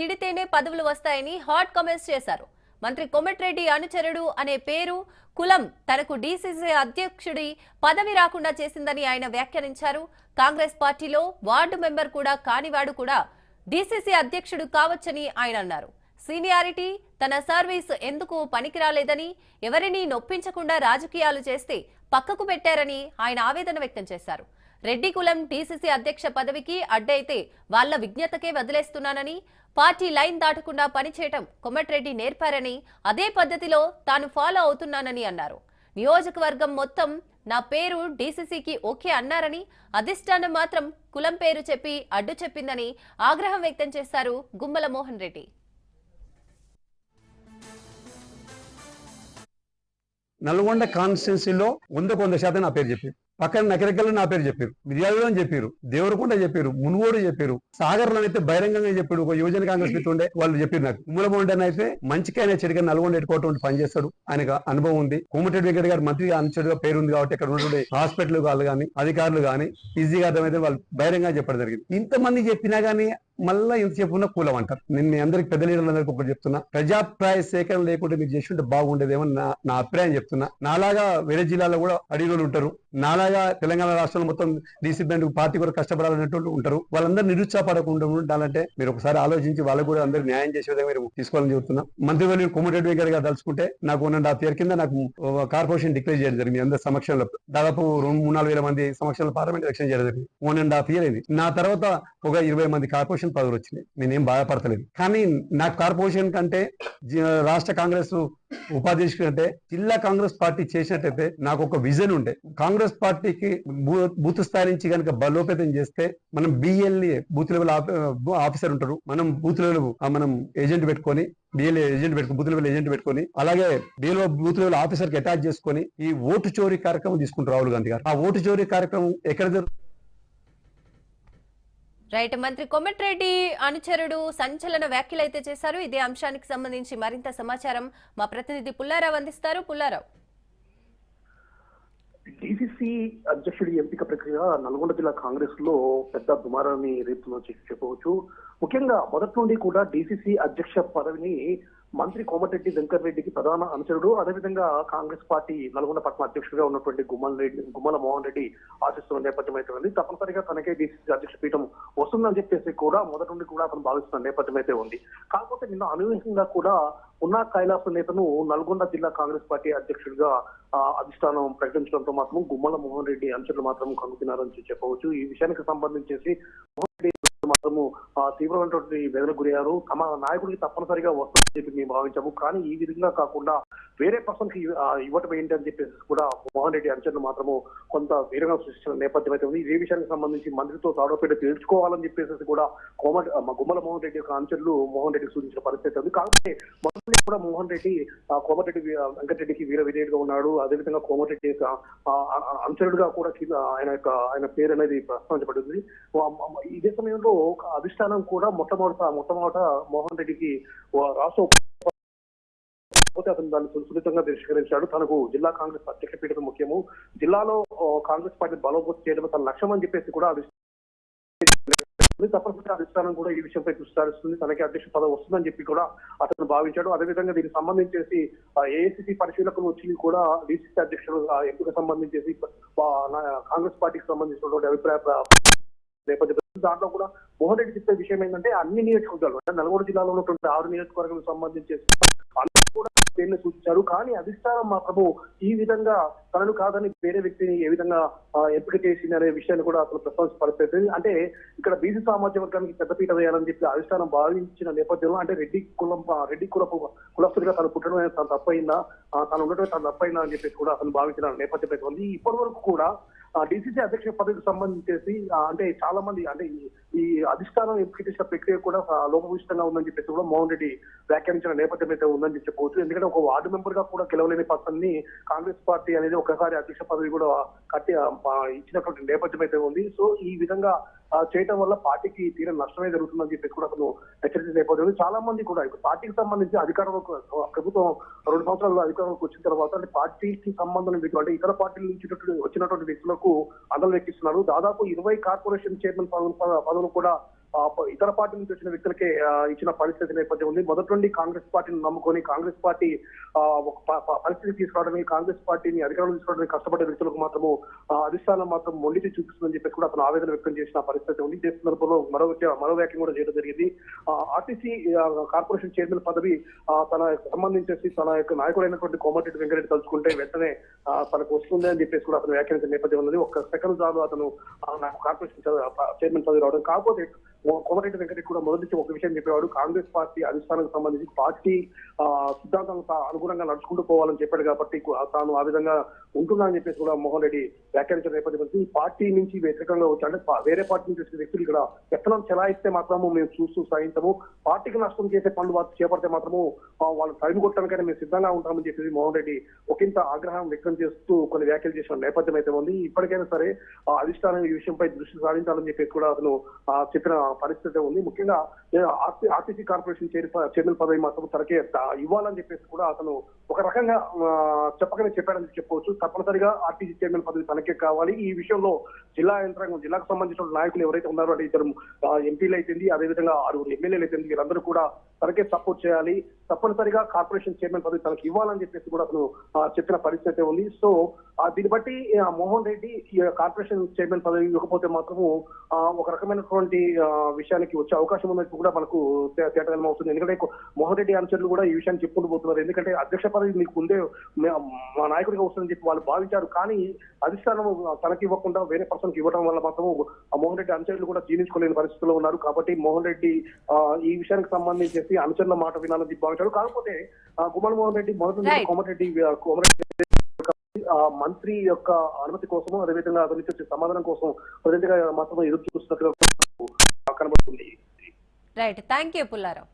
తిడితేనే పదవులు వస్తాయని hot comments చేశారు. మంత్రి కోమటిరెడ్డి అనుచరుడు అనే పేరు కులం తనకు డీసీసీ అధ్యక్షుడి పదవి రాకుండా చేసిందని ఆయన వ్యాఖ్యానించారు. కాంగ్రెస్ పార్టీలో వార్డు మెంబర్ కూడా కానివాడు కూడా డీసీసీ అధ్యక్షుడు కావచ్చని ఆయన అన్నారు. సీనియారిటీ తన సర్వీస్ ఎందుకు పనికిరాలేదని ఎవరినీ నొప్పించకుండా రాజకీయాలు చేస్తే పక్కకు పెట్టారని ఆయన ఆవేదన వ్యక్తం చేశారు. రెడ్డి కులం డీసీసీ అధ్యక్ష పదవికి అడ్డైతే వాళ్ళ విజ్ఞతకే వదిలేస్తున్నానని పార్టీ లైన్ దాటకుండా పనిచేయటం కొమటిరెడ్డి నేర్పారని అదే పద్ధతిలో తాను ఫాలో అవుతున్నానని అన్నారు. నియోజకవర్గం మొత్తం నా పేరు డీసీసీకి ఓకే అన్నారని అధిష్టానం మాత్రం కులం పేరు చెప్పి అడ్డు చెప్పిందని ఆగ్రహం వ్యక్తం చేశారు గుమ్మల మోహన్ రెడ్డి. నల్గొండ కాన్స్టిట్యున్సీలో వందకు వంద శాతం నా పేరు చెప్పింది పక్కన నకరికల్లో నా పేరు చెప్పారు. మిర్యాలలో అని చెప్పారు. దేవరకొండ చెప్పారు. మునుగోడు చెప్పారు. సాగర్లో అయితే బహిరంగంగా చెప్పారు ఒక యువజన కాంగ్రెస్ మిత్రుడు ఉండే వాళ్ళు చెప్పారు నాకు. ఉమ్మలబొండని అయితే మంచికైనా చెడుగా నల్గొండ ఎట్టుకోవటం పని చేస్తాడు ఆయనకు అనుభవం ఉంది. కోమటిరెడ్డి వెంకట గారు మంత్రిగా అనుచరుగా పేరు ఉంది కాబట్టి ఇక్కడ ఉన్నటువంటి హాస్పిటల్ వాళ్ళు కానీ అధికారులు కానీ ఈజీగా అర్థమైతే వాళ్ళు బహిరంగంగా చెప్పడం జరిగింది. ఇంతమంది చెప్పినా కానీ మళ్ళా ఇంతసేపు ఉన్న కూలం అంటారు నేను మీ అందరికి పెద్ద లీడర్లందరికీ ఒకటి చెప్తున్నా. ప్రజాప్రాయ సేకరణ లేకుండా మీరు చేస్తుంటే బాగుండేదేమో నా నా అభిప్రాయం చెప్తున్నా. నాలాగా వేరే జిల్లాలో కూడా అడిగోలు ఉంటారు. నాలాగా తెలంగాణ రాష్ట్రంలో మొత్తం డీసీ బ్యాండ్ పార్టీ కూడా కష్టపడాలనేటువంటి ఉంటారు. వాళ్ళందరూ నిరుత్సాహపడకుండా ఉండాలంటే మీరు ఒకసారి ఆలోచించి వాళ్ళకు కూడా అందరూ న్యాయం చేసే విధంగా మీరు తీసుకోవాలని చెబుతున్నా. మంత్రివర్యులు కోమటిరెడ్డి వెంకయ్య గారు తలుచుకుంటే నాకు వన్ అండ్ హాఫ్ ఇయర్ కింద నాకు కార్పొరేషన్ డిక్లేర్ చేయడం జరిగింది. మీ అందరి సమక్షంలో. దాదాపు రెండు మూడు నాలుగు వేల మంది సమక్షంలో పార్లమెంట్ ఎలక్షన్ చేయడం జరిగింది. వన్ అండ్ హాఫ్ ఇయర్ అయింది. నా తర్వాత ఒక ఇరవై మంది కార్పొరేషన్ పదవులు వచ్చినాయి నేనేం బాధపడతలేదు. కానీ నాకు కార్పొరేషన్ కంటే రాష్ట్ర కాంగ్రెస్ ఉపాధ్యక్షుడు అంటే జిల్లా కాంగ్రెస్ పార్టీ చేసినట్టయితే నాకు ఒక విజన్ ఉండే. కాంగ్రెస్ పార్టీకి బూత్ స్థాయి నుంచి కనుక బలోపేతం చేస్తే మనం బిఎల్ఏ బూత్ లెవెల్ ఆఫీసర్ ఉంటారు. మనం బూత్ లెవెల్ మనం ఏజెంట్ పెట్టుకొని బిఎల్ఏ ఏజెంట్ పెట్టుకుని బూత్ లెవెల్ ఏజెంట్ పెట్టుకొని అలాగే బిఎల్ఓ బూత్ లెవెల్ ఆఫీసర్కి అటాచ్ చేసుకొని ఈ ఓటు చోరీ కార్యక్రమం తీసుకుంటారు రాహుల్ గాంధీ గారు. ఆ ఓటు చోరీ కార్యక్రమం ఎక్కడ జరుగుతుంది రైట్ మంత్రి కొమ్మటిరెడ్డి అనుచరుడు సంచలన వ్యాఖ్యలు అయితే చేశారు. ఇదే అంశానికి సంబంధించి మరింత సమాచారం మా ప్రతినిధి పుల్లారావు అందిస్తారు. పుల్లారావు. డిసిసి అధ్యక్షుడి ఎంపిక ప్రక్రియ నల్గొండ జిల్లా కాంగ్రెస్లో పెద్ద దుమారాన్ని రేపుతుందని చెప్పవచ్చు. ముఖ్యంగా మొదటి నుండి కూడా డిసిసి అధ్యక్ష పదవిని మంత్రి కోమటిరెడ్డి వెంకటరెడ్డికి ప్రధాన అనుచరుడు. అదేవిధంగా కాంగ్రెస్ పార్టీ నల్గొండ పట్టణ అధ్యక్షుడిగా ఉన్నటువంటి గుమ్మల రెడ్డి గుమ్మల మోహన్ రెడ్డి ఆశిస్తున్న నేపథ్యం అయితే ఉంది. తప్పనిసరిగా తనకే డిసిసి అధ్యక్ష పీఠం వస్తుందని చెప్పేసి కూడా మొదటి నుండి కూడా అతను భావిస్తున్న నేపథ్యం అయితే ఉంది. కాకపోతే నిన్న అనూహ్యంగా కూడా ఉన్నా కైలాస నేతను నల్గొండ జిల్లా కాంగ్రెస్ పార్టీ అధ్యక్షుడిగా ఆ, అధిష్టానం ప్రకటించడంతో మాత్రం గుమ్మల మోహన్ రెడ్డి అనుచరులు మాత్రం కనుక్కున్నారని చెప్పవచ్చు. ఈ విషయానికి సంబంధించేసి మాత్రము ఆ, తీవ్రమైనటువంటి వేదనకు గురయ్యారు. తమ నాయకుడికి తప్పనిసరిగా వస్తుందని చెప్పి మేము భావించాము. కానీ ఈ విధంగా కాకుండా వేరే పర్సన్కి ఇవ్వటం ఏంటి అని చెప్పేసి కూడా మోహన్ రెడ్డి అంచనలు మాత్రము కొంత వేరుగా సృష్టించిన నేపథ్యం అయితే ఉంది. ఇదే విషయానికి సంబంధించి మంత్రితో తాడోపేట తేల్చుకోవాలని చెప్పేసి కూడా కోమటి గుమ్మల మోహన్ రెడ్డి యొక్క అంచనలు మోహన్ రెడ్డికి సూచించిన పరిస్థితి ఉంది. కాకపోతే మొదటి కూడా మోహన్ రెడ్డి కోమటిరెడ్డి వెంకటరెడ్డికి వీర విధేయుడుగా ఉన్నాడు. అదేవిధంగా కోమటిరెడ్డి యొక్క అంచనుడుగా కూడా కింద ఆయన యొక్క ఆయన పేరు అనేది ప్రస్తావించబడింది. ఇదే సమయంలో ఒక అధిష్టానం కూడా మొట్టమొదట మొట్టమొదట మోహన్ రెడ్డికి రాష్ట్ర ఉప- కాకపోతే అతను దాన్ని సు- సున్నితంగా తిరస్కరించాడు తనకు జిల్లా కాంగ్రెస్ అధ్యక్ష పీఠం ముఖ్యము. జిల్లాలో కాంగ్రెస్ పార్టీ బలోపేతం చేయడం తన లక్ష్యం అని చెప్పేసి కూడా తప్పనిసరిగా అధిష్టానం కూడా ఈ విషయంపై విస్తారిస్తుంది తనకి అధ్యక్ష పదవి వస్తుందని చెప్పి కూడా అతను భావించాడు. అదేవిధంగా దీనికి సంబంధించేసి ఏఐసిసి పరిశీలకులు వచ్చి కూడా డిసిసి అధ్యక్షుడు ఎంపిక సంబంధించేసి కాంగ్రెస్ పార్టీకి సంబంధించినటువంటి అభిప్రాయ ప్ర- దాంట్లో కూడా మోహన్ రెడ్డి చెప్పే విషయం ఏంటంటే అన్ని నియోజకవర్గాలు అంటే నల్గొండ జిల్లాలో ఉన్నటువంటి ఆరు నియోజకవర్గాలకు సంబంధించేసి కూడా పేర్లు సూచించారు కానీ అధిష్టానం మాత్రము ఈ విధంగా తనను కాదని వేరే వ్యక్తిని ఏ విధంగా ఎంపిక చేసింది అనే విషయాన్ని కూడా అసలు ప్రస్తావించిన పరిస్థితి అంటే ఇక్కడ బీసీ సామాజిక వర్గానికి పెద్దపీట వేయాలని చెప్పి అధిష్టానం భావించిన నేపథ్యంలో అంటే రెడ్డి కులం రెడ్డి కులపు కులస్తుడిగా తను పుట్టడం అనేది తను తప్పైందా? తను ఉండటం తను తప్పైందా అని చెప్పేసి కూడా అతను భావించిన నేపథ్యం ఉంది ఇప్పటి వరకు కూడా డిసిసి అధ్యక్ష పదవికి సంబంధించేసి అంటే చాలా మంది అంటే ఈ- అధిష్టానం ఎంపిక చేసిన ప్రక్రియ కూడా లోపభూషితంగా ఉందని చెప్పేసి కూడా మోహన్ రెడ్డి వ్యాఖ్యానించిన నేపథ్యం అయితే ఉందని చెప్పవచ్చు. ఎందుకంటే ఒక వార్డు మెంబర్గా కూడా గెలవలేని పర్సన్ని కాంగ్రెస్ పార్టీ అనేది ఒకసారి అధ్యక్ష పదవి కూడా కట్టి ఇచ్చినటువంటి నేపథ్యం అయితే ఉంది. సో ఈ విధంగా చేయటం వల్ల పార్టీకి తీరం నష్టమే జరుగుతుందని చెప్పేసి కూడా అతను హెచ్చరిక నేపథ్యం చాలా మంది కూడా ఇప్పుడు పార్టీకి సంబంధించి అధికారంలోకి ప్రభుత్వం రెండు సంవత్సరాలు అధికారంలోకి వచ్చిన తర్వాత అంటే పార్టీకి సంబంధం వ్యక్తులు అంటే ఇతర పార్టీల నుంచి వచ్చినటువంటి వ్యక్తులకు అందలు ఎక్కిస్తున్నారు. దాదాపు ఇరవై కార్పొరేషన్ చైర్మన్ పదవులు పదవులు కూడా ఇతర పార్టీ నుంచి వచ్చిన వ్యక్తులకే ఇచ్చిన పరిస్థితి నేపథ్యం ఉంది. మొదటి నుండి కాంగ్రెస్ పార్టీని నమ్ముకొని కాంగ్రెస్ పార్టీ ఒక పరిస్థితి తీసుకురావడానికి కాంగ్రెస్ పార్టీని అధికారంలో తీసుకోవడానికి కష్టపడే వ్యక్తులకు మాత్రము ఆ, అధిష్టానం మాత్రం మొండికి చూపిస్తుందని చెప్పి కూడా అతను ఆవేదన వ్యక్తం చేసిన పరిస్థితి ఉంది. ఇదే సందర్భంలో మరో మరో వ్యాఖ్య కూడా చేయడం జరిగింది. ఆర్టీసీ కార్పొరేషన్ చైర్మన్ పదవి తన సంబంధించేసి తన యొక్క నాయకుడైనటువంటి కోమటిరెడ్డి వెంకరెడ్డి తలుచుకుంటే వెంటనే తనకు వస్తుంది అని చెప్పేసి కూడా అతను వ్యాఖ్యానించిన నేపథ్యం ఉన్నది. ఒక్క సెకండ్ చాలు అతను నాకు కార్పొరేషన్ చైర్మన్ పదవి రావడం. కాకపోతే ఓ- కోమటిరెడ్డి కూడా మొదటి నుంచి ఒక విషయం చెప్పేవాడు. కాంగ్రెస్ పార్టీ అధిష్టానానికి సంబంధించి పార్టీ ఆ, సిద్ధాంతాలకు తా- అనుగుణంగా నడుచుకుంటూ పోవాలని చెప్పాడు కాబట్టి తాను ఆ విధంగా ఉంటుందని చెప్పేసి కూడా మోహన్ రెడ్డి వ్యాఖ్యానించిన నేపథ్యం ఈ పార్టీ నుంచి వ్యతిరేకంగా వచ్చి అంటే వేరే పార్టీ నుంచి వచ్చిన వ్యక్తులు ఇక్కడ ఎత్తనం చెలాయిస్తే మాత్రము మేము చూస్తూ సాగించము పార్టీకి నష్టం చేసే పనులు వాళ్ళు చేపడితే మాత్రము వాళ్ళు టైం కొట్టడానికైనా మేము సిద్ధంగా ఉంటామని చెప్పేసి మోహన్ రెడ్డి ఒకంత ఆగ్రహం వ్యక్తం చేస్తూ కొన్ని వ్యాఖ్యలు చేసిన నేపథ్యం అయితే ఉంది. ఇప్పటికైనా సరే అధిష్టానం ఈ విషయంపై దృష్టి సారించాలని చెప్పేసి కూడా అతను ఆ, చెప్పిన పరిస్థితి ఉంది. ముఖ్యంగా ఆర్టీసీ కార్పొరేషన్ చైర్మన్ పదవి మాత్రం తనకే ఇవ్వాలని చెప్పేసి కూడా అతను ఒక రకంగా చెప్పకనే చెప్పాడని చెప్పుకోవచ్చు తప్పనిసరిగా ఆర్టీసీ చైర్మన్ పదవి తన తనకే కావాలి. ఈ విషయంలో జిల్లా యంత్రాంగం జిల్లాకు సంబంధించిన నాయకులు ఎవరైతే ఉన్నారో అంటే ఇద్దరు ఎంపీలు అయితేంది అదేవిధంగా ఆరుగురు ఎమ్మెల్యేలు అయితే వీరందరూ కూడా తనకే సపోర్ట్ చేయాలి. తప్పనిసరిగా కార్పొరేషన్ చైర్మన్ పదవి తనకి ఇవ్వాలని చెప్పేసి కూడా అతను చెప్పిన పరిస్థితి ఉంది. సో దీన్ని బట్టి మోహన్ రెడ్డి కార్పొరేషన్ చైర్మన్ పదవి ఇవ్వకపోతే మాత్రము ఒక రకమైనటువంటి విషయానికి వచ్చే అవకాశం ఉన్నట్టు కూడా మనకు తేటగలం అవుతుంది. ఎందుకంటే మోహన్ రెడ్డి అనుచరులు కూడా ఈ విషయాన్ని చెప్పుకుంటూ పోతున్నారు. ఎందుకంటే అధ్యక్ష పదవి మీకు ముందే మా నాయకుడిగా వస్తుందని చెప్పి వాళ్ళు భావించారు. కానీ అధిష్టానం తనకి ఇవ్వకుండా వేరే పర్సన్కి ఇవ్వడం వల్ల మాత్రం మోహన్ రెడ్డి అనుచరులు కూడా జీర్ణించుకోలేని పరిస్థితిలో ఉన్నారు. కాబట్టి మోహన్ రెడ్డి ఈ విషయానికి సంబంధించి అనుచరుల మాట వినాలని చెప్పి భావించారు. కాకపోతే గుమ్మడి మోహన్ రెడ్డి మొదటి నుంచి. కోమటిరెడ్డి కోమటిరెడ్డి మంత్రి యొక్క అనుమతి కోసం అదేవిధంగా అతని నుంచి వచ్చే సమాధానం కోసం ప్రజెంట్గా మాత్రం ఎదురు చూస్తున్నట్టుగా కనబడుతుంది. Right thank you Pullarao.